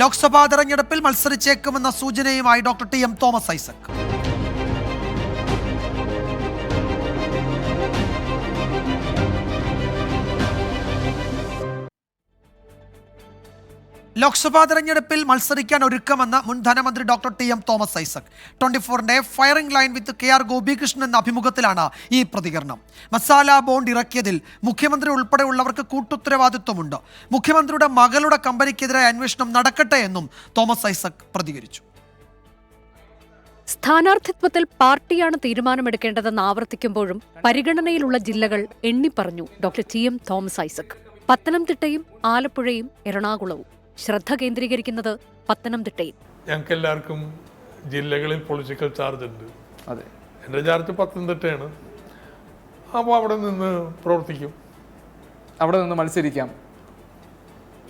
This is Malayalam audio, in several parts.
ലോക്സഭാ തെരഞ്ഞെടുപ്പിൽ മത്സരിച്ചേക്കുമെന്ന സൂചനയുമായി doctor T M Thomas Isaac. Lok Sabha തെരഞ്ഞെടുപ്പിൽ മത്സരിക്കാൻ ഒരുക്കമെന്ന് മുൻ ധനമന്ത്രി doctor T M Thomas Isaac. Twenty ഫോറിന്റെ firing line with K R Gopikrishnan എന്ന അഭിമുഖത്തിലാണ് ഈ പ്രതികരണം. മസാല ബോണ്ട് ഇറക്കിയതിൽ മുഖ്യമന്ത്രി ഉൾപ്പെടെയുള്ളവർക്ക് കൂട്ടുത്തരവാദിത്വമുണ്ട്. മുഖ്യമന്ത്രിയുടെ മകളുടെ കമ്പനിക്കെതിരായ അന്വേഷണം നടക്കട്ടെ എന്നും തോമസ് ഐസക് പ്രതികരിച്ചു. സ്ഥാനാർത്ഥിത്വത്തിൽ പാർട്ടിയാണ് തീരുമാനമെടുക്കേണ്ടതെന്ന് ആവർത്തിക്കുമ്പോഴും പരിഗണനയിലുള്ള ജില്ലകൾ എണ്ണിപ്പറഞ്ഞു doctor T M Thomas Isaac. പത്തനംതിട്ടയും ആലപ്പുഴയും എറണാകുളവും. ശ്രദ്ധ കേന്ദ്രീകരിക്കുന്നത് പത്തനംതിട്ടയിൽ. ഞങ്ങൾക്ക് എല്ലാവർക്കും ജില്ലകളിൽ പൊളിറ്റിക്കൽ ചാർജ് ഉണ്ട്. അതെ. എന്റെ ചാർജ് പത്തനംതിട്ടയാണ്. അപ്പോൾ അവിടെ നിന്ന് പ്രവർത്തിക്കും. അവിടെ നിന്ന് മത്സരിക്കാം.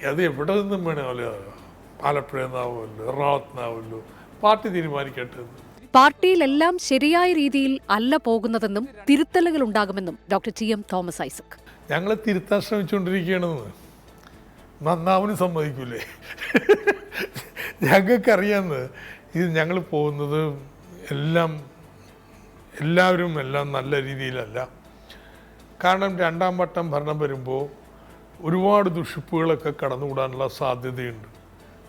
അത് എവിടെ നിന്നും വേണമല്ലോ ആലപ്പുഴ നിന്നാവുമല്ലോ എറണാകുളത്ത് നിന്നാവുമല്ലോ പാർട്ടി തീരുമാനിക്കട്ടെ പാർട്ടിയിലെല്ലാം ശരിയായ രീതിയിൽ അല്ല പോകുന്നതെന്നും തിരുത്തലുകൾ ഉണ്ടാകുമെന്നും doctor T M Thomas Isaac. ഞങ്ങൾ തിരുത്താൻ ശ്രമിച്ചുകൊണ്ടിരിക്കുകയാണെന്ന്. നന്നാവനും സമ്മതിക്കൂലേ. ഞങ്ങൾക്കറിയാമെന്ന് ഇത് ഞങ്ങൾ പോകുന്നത് എല്ലാം എല്ലാവരും എല്ലാം നല്ല രീതിയിലല്ല. കാരണം രണ്ടാം വട്ടം ഭരണം വരുമ്പോൾ ഒരുപാട് ദുഷിപ്പുകളൊക്കെ കടന്നുകൂടാനുള്ള സാധ്യതയുണ്ട്.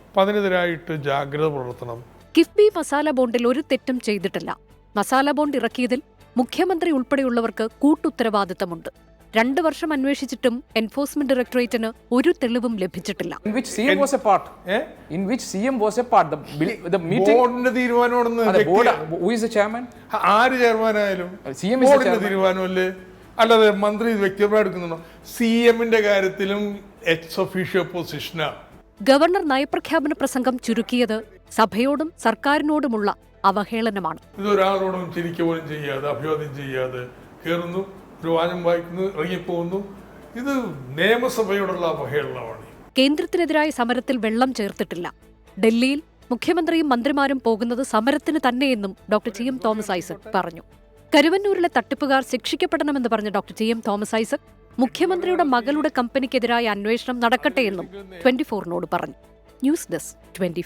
അപ്പം അതിനെതിരായിട്ട് ജാഗ്രത പുലർത്തണം. കിഫ്ബി മസാല ബോണ്ടിൽ ഒരു തെറ്റും ചെയ്തിട്ടില്ല. മസാല ബോണ്ട് ഇറക്കിയതിൽ മുഖ്യമന്ത്രി ഉൾപ്പെടെയുള്ളവർക്ക് കൂട്ടുത്തരവാദിത്തമുണ്ട്. രണ്ടു വർഷം അന്വേഷിച്ചിട്ടും എൻഫോഴ്സ്മെന്റ് ഡയറക്ടറേറ്റിന് ഒരു തെളിവും ലഭിച്ചിട്ടില്ല in which CM was a part. ഏ In which CM was a part. The, bill- the meeting. ബോർഡിന്റെ തീരുമാനമാണെന്ന് അതെ, board, വ്യക്തി- who is the chairman? ആര് ചെയർമാനായാലും സി എം is the ബോർഡിന്റെ chairman. അല്ലാതെ മന്ത്രി വ്യക്തിപരമായി എടുക്കുന്നുണ്ടോ സി എമ്മിന്റെ കാര്യത്തിലും എക്സ് ഒഫീഷ്യോ പൊസിഷനാണ് ഗവർണർ നയപ്രഖ്യാപന പ്രസംഗം ചുരുക്കിയത് സഭയോടും സർക്കാരിനോടുമുള്ള അവഹേളനമാണ് ഇതൊരാളോടും ചിരിക്കുക പോലും ചെയ്യാതെ അഭിവാദ്യം ചെയ്യാതെ കയറുന്നു ഒരു വായിക്കുന്നു ഇറങ്ങിപ്പോകുന്നു. ഇത് നിയമസഭയോടുള്ള അവഹേളനമാണ്. കേന്ദ്രത്തിനെതിരായ സമരത്തിൽ വെള്ളം ചേർത്തിട്ടില്ല. ഡൽഹിയിൽ മുഖ്യമന്ത്രിയും മന്ത്രിമാരും പോകുന്നത് സമരത്തിന് തന്നെയെന്നും doctor T M Thomas Isaac പറഞ്ഞു. കരുവന്നൂരിലെ തട്ടിപ്പുകാർ ശിക്ഷിക്കപ്പെടണമെന്ന് പറഞ്ഞ doctor T M Thomas Isaac മുഖ്യമന്ത്രിയുടെ മകളുടെ കമ്പനിക്കെതിരായ അന്വേഷണം നടക്കട്ടെയെന്നും ട്വന്റി ഫോറിനോട് പറഞ്ഞു. News desk twenty